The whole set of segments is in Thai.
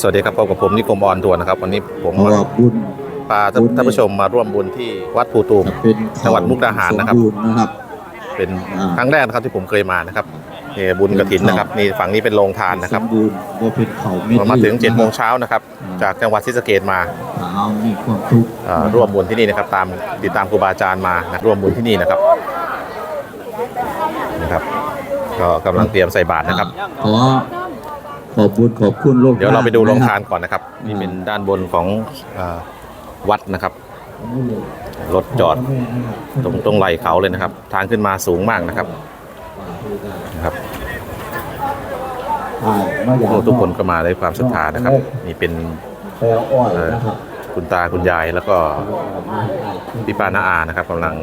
สวัสดีครับพบกับผมนิคมออนทัวร์นะครับ วันนี้ผมเพราะว่าบุญพาท่านท่านผู้ชมมาร่วมบุญที่วัดภูตูมจะเป็นจังหวัดมุกดาหารนะครับสมญนะครับ เป็นอ่าครั้งแรกนะครับที่ผมเคยมานะครับนี่บุญกระถินนะครับนี่ฝั่งนี้เป็นโรงทานนะครับสมบูรณ์บ่เป็นเขาเม็ดมาถึง7จ็ดโมงนะครัเช้านะครับ จากจังหวัดศรีสะเกดมาบเอามีความทุกข์เอ่อร่วมบุญที่นี่นะครับตามติดตามครูบาอาจารย์มานะร่วมบุญที่นี่นะครับนะครับ ก็กำลังเตรียมใส่บาตรนะครับขอ ขอบบุญขอบคุณโลกเดี๋ยวเราไปดูโรงทานก่อนนะครับ นี่เป็นด้านบนของเอ่อวัดนะครับ รถจอดตรงตรงไหล่เขาเลยนะครับ ทางขึ้นมาสูงมากนะครับนะครับอ่ามาอยาโอ้ทุกคนก็มาด้วยความศรัทธานะครับ นี่เป็นแปลอ้อยนะครับคุณตาคุณยายแล้วก็พี่ป้าน้าอานะครับกำลัง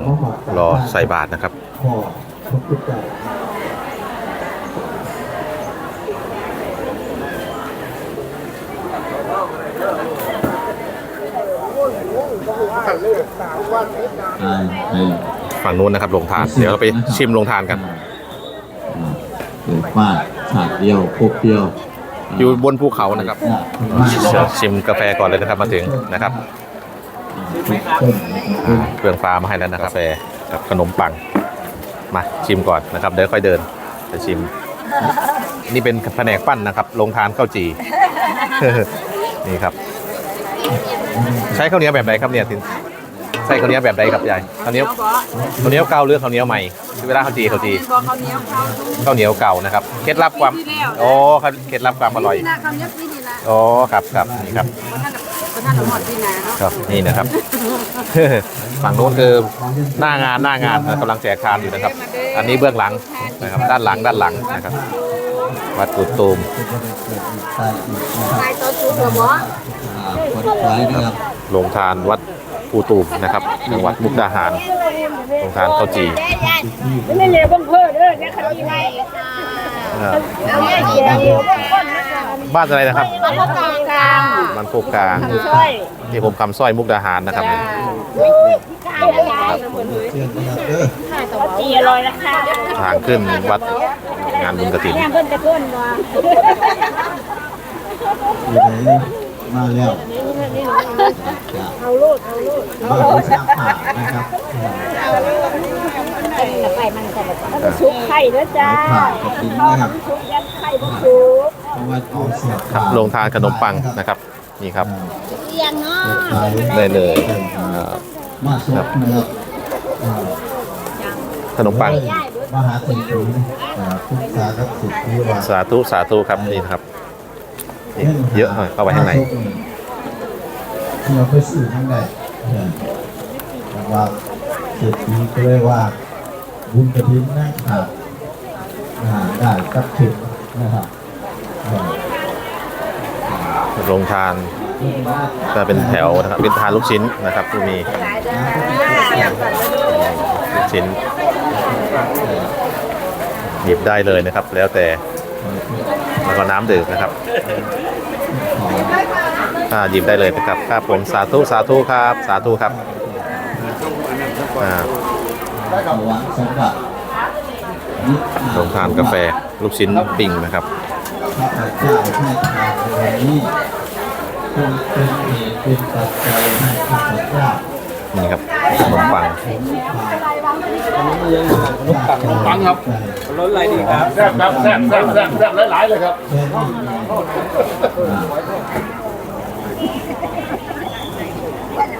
รอใส่บาตรนะครับ พ่อพระพุทธเจ้า อ่าให้ ฝั่งนู้นนะครับโรงทาน เดี๋ยวเราไปชิมโรงทานกันอ่าเกิดมาชาติเดียวพบเดียว อยู่บนภูเขานะครับอ่าเกิดมาเชิญชิมกาแฟก่อนเลยนะครับมาถึงนะครับทุกคนนะครับอ่าเครื่องฟ้ามาให้แล้วนะครับกาแฟกับขนมปัง มาชิมก่อนนะครับ เดี๋ยวค่อยเดินจะชิม นี่เป็นแผนกปั้นนะครับโรงทานข้าวจี นี่ครับ ใช้ข้าวเหนียวแบบไหนครับเนี่ยทิน ใช้ข้าวเหนียวแบบไหนครับยายข้าวเหนียวข้าวเหนียวเก่าหรือข้าวเหนียวใหม่เวลาข้าวจีข้าวจีพอเขาวเหนียวเขาข้าวเหนียวเก่านะครับเคล็ดลับความปีที่แล้วโอ้เคล็ดลับความอร่อยปีหน้าเขาวเหนียวปีนี้ละโอ้ครับครับนี่ครับเพราะท่านเพราะท่านหมดปีหน้าเนาะครับนี่นะครับฝั่งโน้นคือหน้างานหน้างานกำลังแจกทานอยู่นะครับ อันนี้เบื้องหลังนะครับ ด้านหลังด้านหลังนะครับวัดกุดตูมตายตัวสูงกว่าหมออ่าคนไว้นะครับโรงทานวัด ภูตูมนะครับจังหวัดมุกดาหารโรงทานข้าวจีไม่เร็วบ้างเพื่อเด้อเนี่ยเขาดีไงเอ่าบ้านอะไรนะครับมันก็กลางกลางมันโคกกลางช่วยที่ผมคำสร้อยมุกดาหารนะครับเขาจีอร่อยนะคะทางขึ้นวัดงานบุญกระถิน ม่เพิ่นจะเพิ่นมาอาแล้วเอาลูกเอาลูกบ้านผู้สร้างผ่านะครับไข่มันจะแบบมันชุบไข่นะจ๊ะผ่ากับดินนะครับชุบยัดไข่บุชุบเพราะว่าเอาเสียครับโรงทานขนมปังนะครับ นี่ครับเตียงเนาะได้เลยมาสดนะครับขนมปังมหาเศรษฐีพุทธาครับสุทธิวาสาธุสาธุครับนี่ครับ เยอะหน่อยเข้าไปข้างในที่เราไปสื่อข้างในเนี่ยแต่ว่าเศรษฐีก็เลยว่า บุญกระถินนั่งขาดอ่าได้กับถึงนะครับโรงทานก็เป็นแถวนะครับเป็นทานลูกชิ้นนะครับที่มีลูกชิ้นหยิบได้เลยนะครับ แล้วแต่แล้วก็น้ำดื่มนะครับ อ่าหยิบได้เลยนะครับครับผมสาธุสาธุครับ สาธุครับอ่าหวังสมบัติโรงทานกาแฟลูกชิ้นปิ้งนะครับข้าพเจ้าให้ทานในวันนี้จงเป็นเหตุเป็นปัจจัยให้ข้าพเจ้า นี่ครับขนมปังขนมปังขนมปังครับรสอะไรดีครับแซ่บครับแซ่บแซ่บแซ่บแซ่บหลายๆเลยครับแค่นี้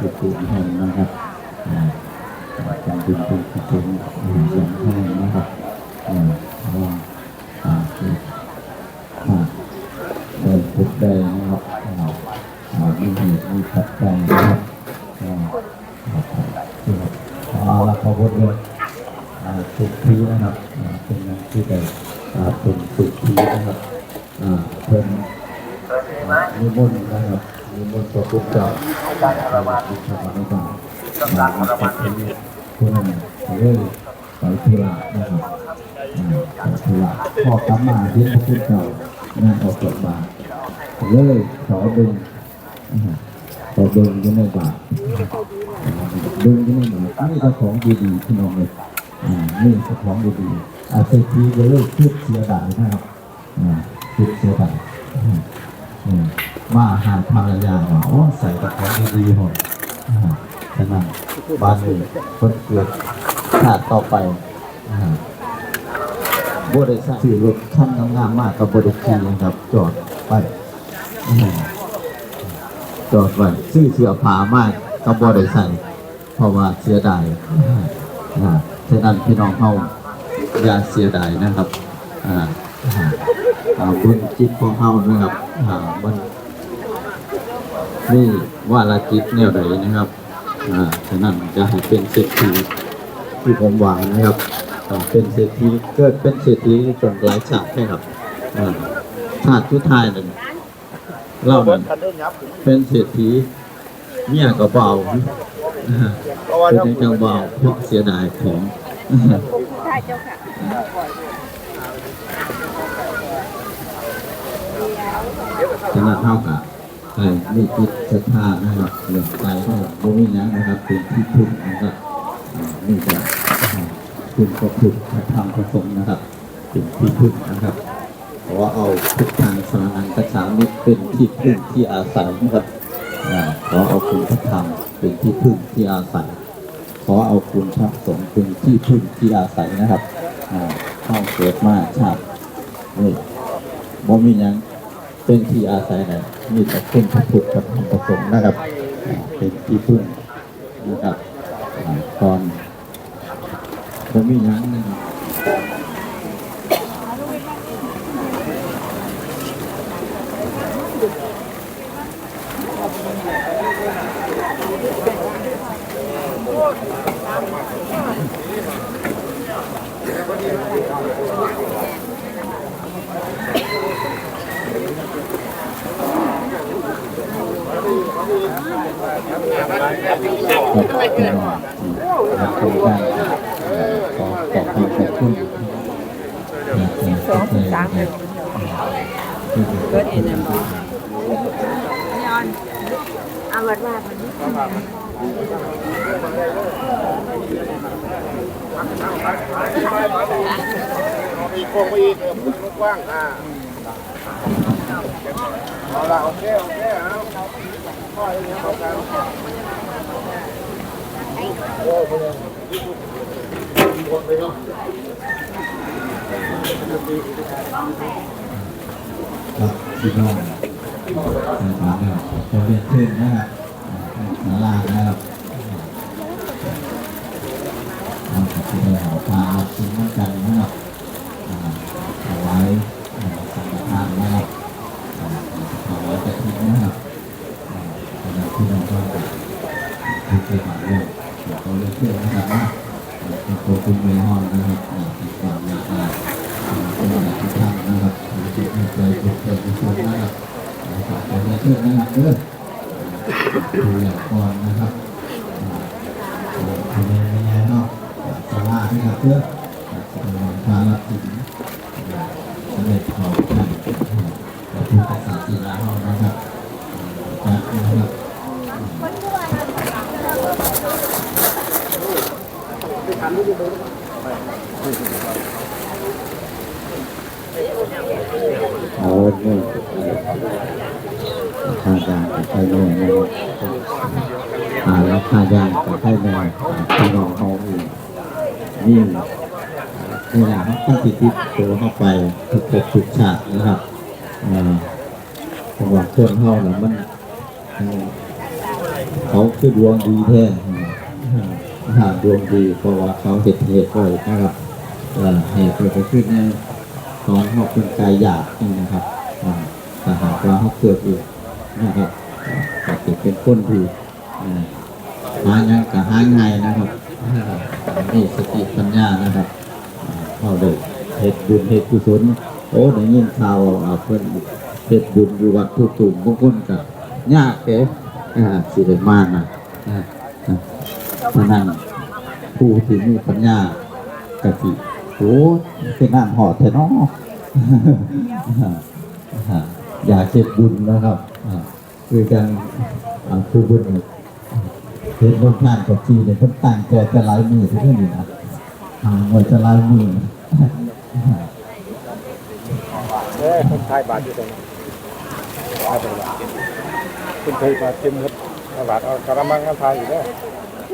นะครับอ่าอ่ามีเหตุมีปัจจัยนะครับอ่าเอาละขอบคุณเลยอ่าสุขีนะครับอ่าเป็นงานที่ได้เป็นสุขทีนะครับอ่าเพิ่นนิมนต์นะครับ นิมนต์พระพุทธเจ้าการอารวาสพระพุทธเจ้าสำหรับอารวาสเป็นผู้นเรื่องไปธุระนะครับอ่าไปธุระพ่อกลับมาเห็นพระพุทธเจ้างาออกจากบาตรเลยขอเบิ่งนะครับขอเบิ่งอยังในบาตรเบิ่งอยังในบาตรนี่ก็ของดีๆที่น้องเลยอ่านี่ก็ของดีๆอาเศรษฐีก็เลยคิดเสียดายนะครับอ่าคิดเสียดายอื มาหาภรรยาว่าโอ้ใส่กระเป๋าดีๆหมดอ่าฉะนั้นบ้านนี้คนเกิดชาติต่อไปบริษัทสื่อรถขั้นงามมากกับบริษัทนะครับ จอดไปจอดไว้ซื้อเสื้อผ้ามากกับบริษัทเพราะว่าเสียดายฉะนั้นพี่น้องเขาอย่าเสียดายนะครับ อ่า อ่าบุญจิตของเฮานะครับอ่ามันนี่ว่าละจิตแนวใดนะครับอ่าฉะนั้นจะให้เป็นเศรษฐีที่ผมหวังนะครับอ่าเป็นเศรษฐีเกิดเป็นเศรษฐีจนหลายชาติใช่ครับอ่าชาติทุดท้ายหนึ่งเล่านั้นเป็นเศรษฐีเมียก็เบาอ่าเป็นจังเบาเพราะเสียดายของ ช่เจ้าค่ะขนาเท่ากับเอ่อนี่จิตศรัทธานะครับเหลือใจก็บ่มีหยังนะครับเป็นที่พึ่งนะครับอ่านี่จะคุณก็พึ่งพระธรรมพระสงฆ์นะครับเป็นที่พึ่งนะครับเพราะว่าเอาพุกทธังสารนังกัจฉามิเป็นที่พึ่งที่อาศัยนะครับขอเอาคุณพระธรรมเป็นที่พึ่งที่อาศัยขอเอาคุณพระสงฆ์เป็นที่พึ่งที่อาศัยนะครับเข้าเกิดมาชาตินี่บ่มีหยัง เป็นที่อาศัยไหนมีแต่คุณพระพุทธพระธรรมพระสงฆ์นะครับ เป็นที่พึ่งนะครับตอนผมมีหยังนะครับ ครับพี่น้องครับโครงการขอขอบคุณขอบคุณสองสามเกิดเองนะเอาวัดว่าวันนี้มีโค้งไปอีกเออมันกว้างอ่าเอาละโอเคโอเคเอา ครับพี่น้องนะครับจะเป็นเพื่อนนะครับสารานะครับเราจะไปหาปลาชิ้นน้ำกันนะครับอ่าเอาไว้อ่าสังฆทานนะครับอ่าเอาไว้กระถิ่นนะครับอ่าสำหรับพี่น้องก็คือเคยมาเรื่องเดี๋ยวเขาเรียกเพื่อนนะครับว่า เป็นโคคุณเมฮอนนะครับอ่าติดตามมาอ่าอ่าเป็นอะไรที่ทำนะครับหรือจิตในใจบุญใจบุญชนนะครับนะครับขอเรียกเพื่อนะครับเด้อดูอย่างก่อนนะครับอ่าคุณแม่แม่เนาะสาราที่ครับเพื่อสาราถึงสำเร็จของท่านพระพุทธศาสนาเรานะครับนะครับ เอาเนี่ยข้ายางกับไข่แม่นะครับอ่าแล้วข้ายางกับไข่แม่พี่น้องเขาอีกนี่นี่แหละครับต้องติดติดตัวเข้าไปทุกภพทุกชาตินะครับอ่าราะว่าคนเฮาน่ะมันเอ่อเขาคือดวงดีแท้ หาดวงดีเพราะว่าเขาเห็ดเหตุไว้นะครับเอ่อเหตุเกิดขึ้นในตอนเขาเป็นกายหยาบนี่นะครับอ่าถ้าหากว่าเขาเกิดอีกนะครับก็จะเป็นคนที่เอ่อหายังกับหาง่ายนะครับนี่สติปัญญานะครับเข้าเลยเหตุบุญเหตุกุศลโอ้ได้ยินข่าวอาเพิ่นเหตุบุญอยู่วัดทุกตุ่มบางคนกับยากแก่อ่าสิได้มานะ อ่าอ่าเพราะนั้นผู้ที่มีปัญญากะทิโอ้เป็นน้ำหอดแท้เนาะอ่าอย่าเช็ดบุญนะครับคือการอ่าผู้บุญเห็นโรงทานกับจีเนี่ยเพิ่นตั้งใจจะลายมือที่นี่นะอ่าว่าจะลายมือเอ้คนไทยบาทอยู่ตรงนี้เอาไปละคุณเคยมาชิมครับตลาดเอากระมังกันไทยอยู่เ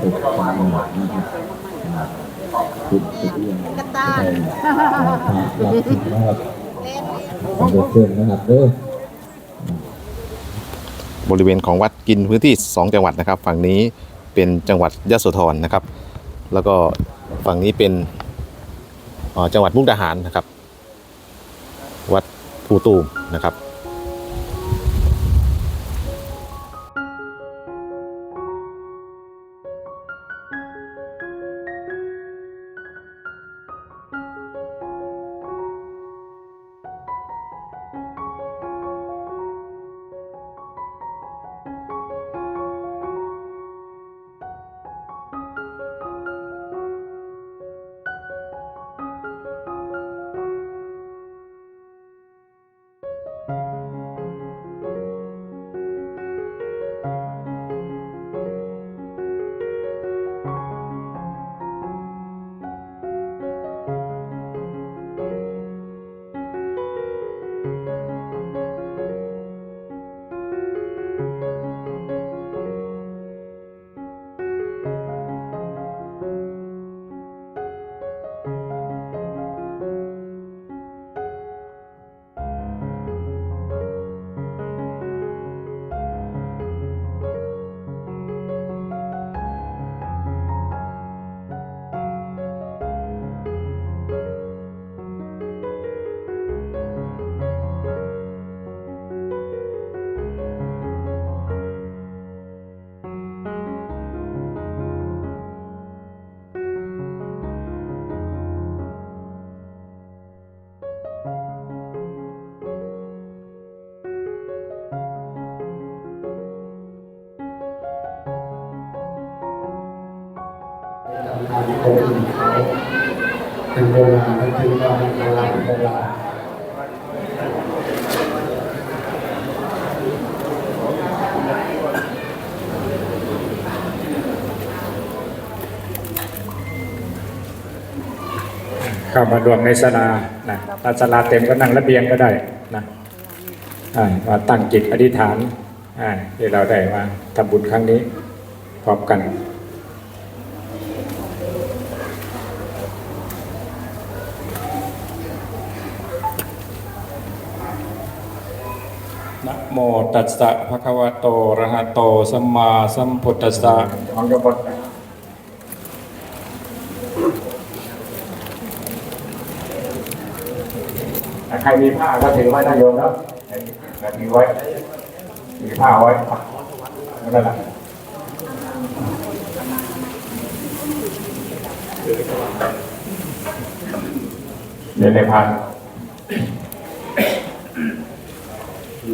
ตกความหมดนนะครับคุณเสียงกระต่ายรับถึงนะครับขอบคุณนะครับเด้อบริเวณของวัดกินพื้นที่ 2 จังหวัดนะครับ ฝั่งนี้เป็นจังหวัดยะโสธรนะครับ แล้วก็ฝั่งนี้เป็นอ่อจังหวัดมุกดาหารนะครับ วัดภูตูมนะครับ เป็นโบราณเป็นโบราณโบราณโบราณเข้ามารวมในศาลานะถ้าศาลาเต็มก็นั่งระเบียงก็ได้นะอ่ามาตั้งจิตอธิษฐานอ่าที่เราได้มาทำบุญครั้งนี้พร้อมกัน โมตัสสะภะคะวะโตอะระหะโตสัมมาสัมพุทธัสสะของยมบทใครมีผ้าก็ถือไว้นะโยมนะถือไว้มีผ้าไว้นั่นแหละเดี๋ยวในพัน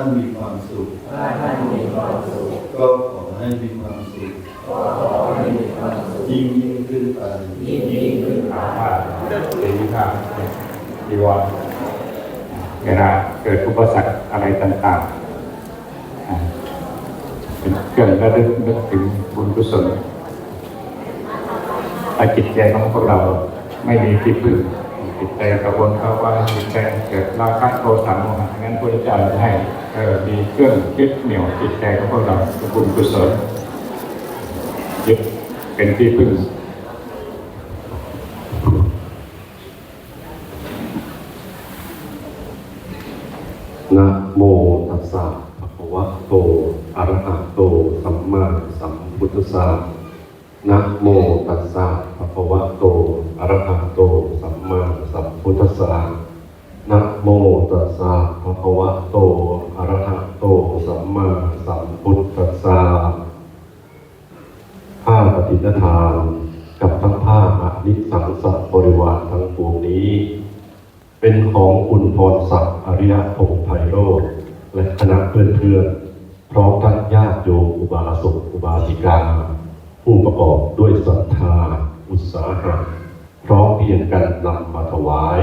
าท่านมีความสุข ถ้าท่านมีความสุข ก็ขอให้มีความสุข ก็ขอให้มีความสุข ยิ่งยิ่งขึ้นไปยิ่งยิ่งขึ้นไปว่าเสรีภาพจีวรเวลาเกิดอุปสรรคอะไรต่างๆอ่าเป็นเครื่องระลึกนึกถึงบุญกุศลถ้าจิตใจของพวกเราไม่มีที่พึ่งจิตใจกระวนเขาว่าจิตใจเกิดราคะโทสะโมหะงั้นพระเจ้าให้เออ มีเครื่องยึดเหนี่ยวจิตใจของพวกเราคือบุญกุศลยึดเป็นที่พึ่งนะโมตัสสะภะคะวะโตอะระหะโต สัมมาสัมพุทธัสสะนะโมตัสสะภะคะวะโตอะระหะโต สัมมาสัมพุทธัสสะนะโมตัสสะภะคะวะโต อะระหะโต สั มาสัมพุทธัสสะผ้าปฏิณทานกับทั้งผ้าอนิสังสบริวารทั้งปวงนี้ เป็นของคุณพรศักดิ์อริยพงษ์ไพโรธและคณะเพื่อนๆพร้อมทั้งญาติโยมอุบาสกอุบาสิกา ผู้ประกอบด้วยศรัทธา อุตสาหะพร้อมเพียงกันนำมาถวาย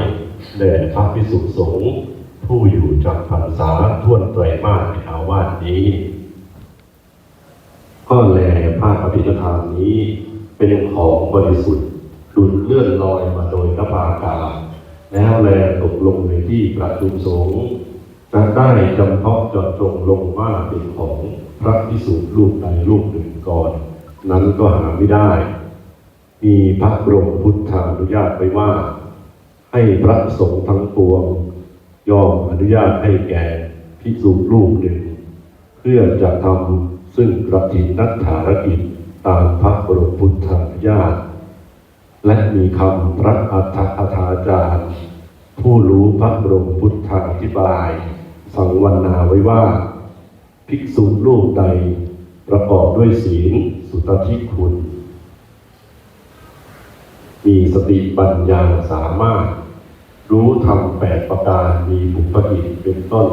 แด่พระพิสุสงฆ์ ผู้อยู่จำพรรษาท่วนไตรมาสในอาวาสนี้ ก็แลผ้าอภิธานนี้ เป็นของบริสุทธิ์ดุลเลื่อนลอยมาโดยนภาอากาศแล้วแลตกลงในที่ประชุมสงฆ์จะได้จำเพาะจาะจงลงว่าเป็นของพระพิสุรูปใดรูปหนึ่งก่อน นั้นก็หาไม่ได้ มีพระบรมพุทธานุญาตไว้ว่า ให้พระสงฆ์ทั้งปวง ยอมอนุญาตให้แก่พิสุรูปหนึ่ง เพื่อจะทำซึ่งกระถินนักฐารกิจตามพระบรมพุทธานุญาตและมีคำพระอัฏฐคถาจารย์ ผู้รู้พระบรมพุทธาธิบาย สังวรนาไว้ว่า ภิกษุรูปใดประกอบด้วยศีลสุตทิคุณ มีสติปัญญาสามารถ รู้ธรรมแปดประการมีบุพกิจเป็นต้น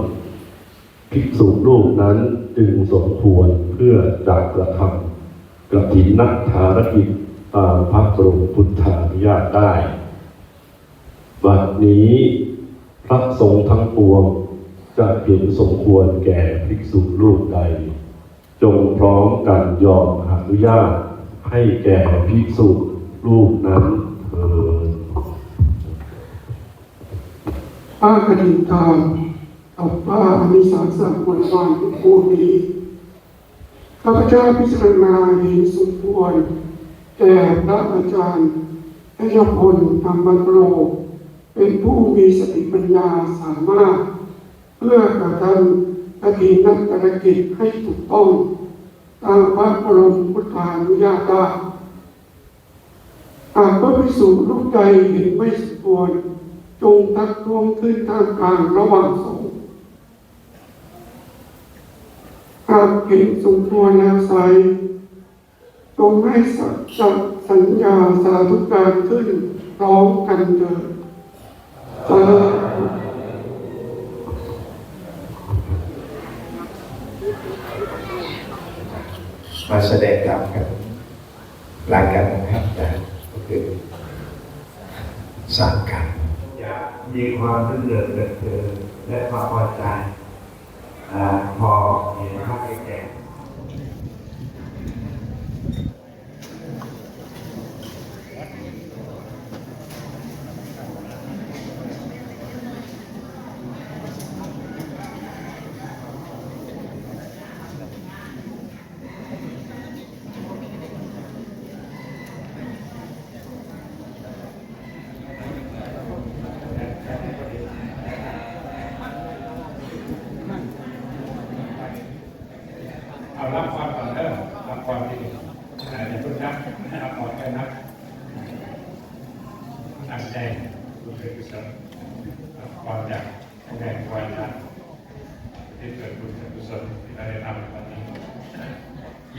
ภิกษุรูปนั้นจึงสมควรเพื่อจักกระทำกระถินนักธารกิจตามพระบรมพุทธานุญาตได้บัดนี้พระสงฆ์ทั้งปวงจะเห็นสมควรแก่ภิกษุรูปใด จงพร้อมกันยอมอนุญาตให้แก่ภิกษุรูปนั้น ป้ากระดิ่งทางกับป้าอนิสารสะบริวารผู้นี้ข้าพเจ้าพิจารณาเห็นสมควรแก่พระอาจารย์พยพลธรรมบรโลเป็นผู้มีสติปัญญาสามารถ เพื่อกระทำกฐินักกรกิจให้ถูกต้องตามพระบรมพุทธานุญาตได้หากพระภิกษุรูปใดเห็นไม่สมควร จงทักท้วงขึ้นท่ามกลางระหว่างสงฆ์หากเห็นสมควรแล้วไซจงให้สัจสัญญาสาธุการขึ้นร้อมกันเถิดมาแสดงธรรมกันหลายกันนะครับนะก็คือสามกันอยาก มีความรื่นเริงเกิดเริงและความพอใจพอเห็นภาพแก่ เอารับความก่อนเริ่มรับความที่ดีอ่าอย่าเพิ่งนับนะครับออกไปนับตั้งใจดูเป็นกุศลรับความจากแรงความรักที่เกิดบุญเกิดกุศลที่เราได้ทำในวันนี้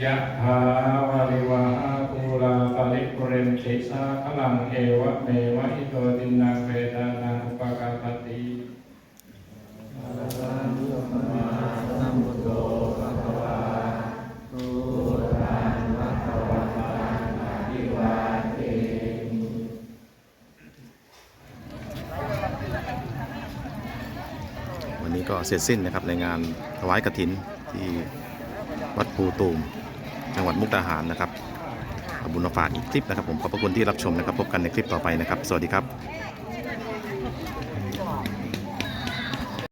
ยะถาวาริวาหาปูราปริปุเรนติสาขลังเอวะเมวะอิโตตินังเวดานังอุปกาปติวันนี้ก็เสร็จสิ้นนะครับในงานถวายกฐินที่วัดภูตูม จังหวัดมุกดาหารนะครับเอบุญมาฝากอีกคลิปนะครับผมขอบพระคุณที่รับชมนะครับ พบกันในคลิปต่อไปนะครับ สวัสดีครับ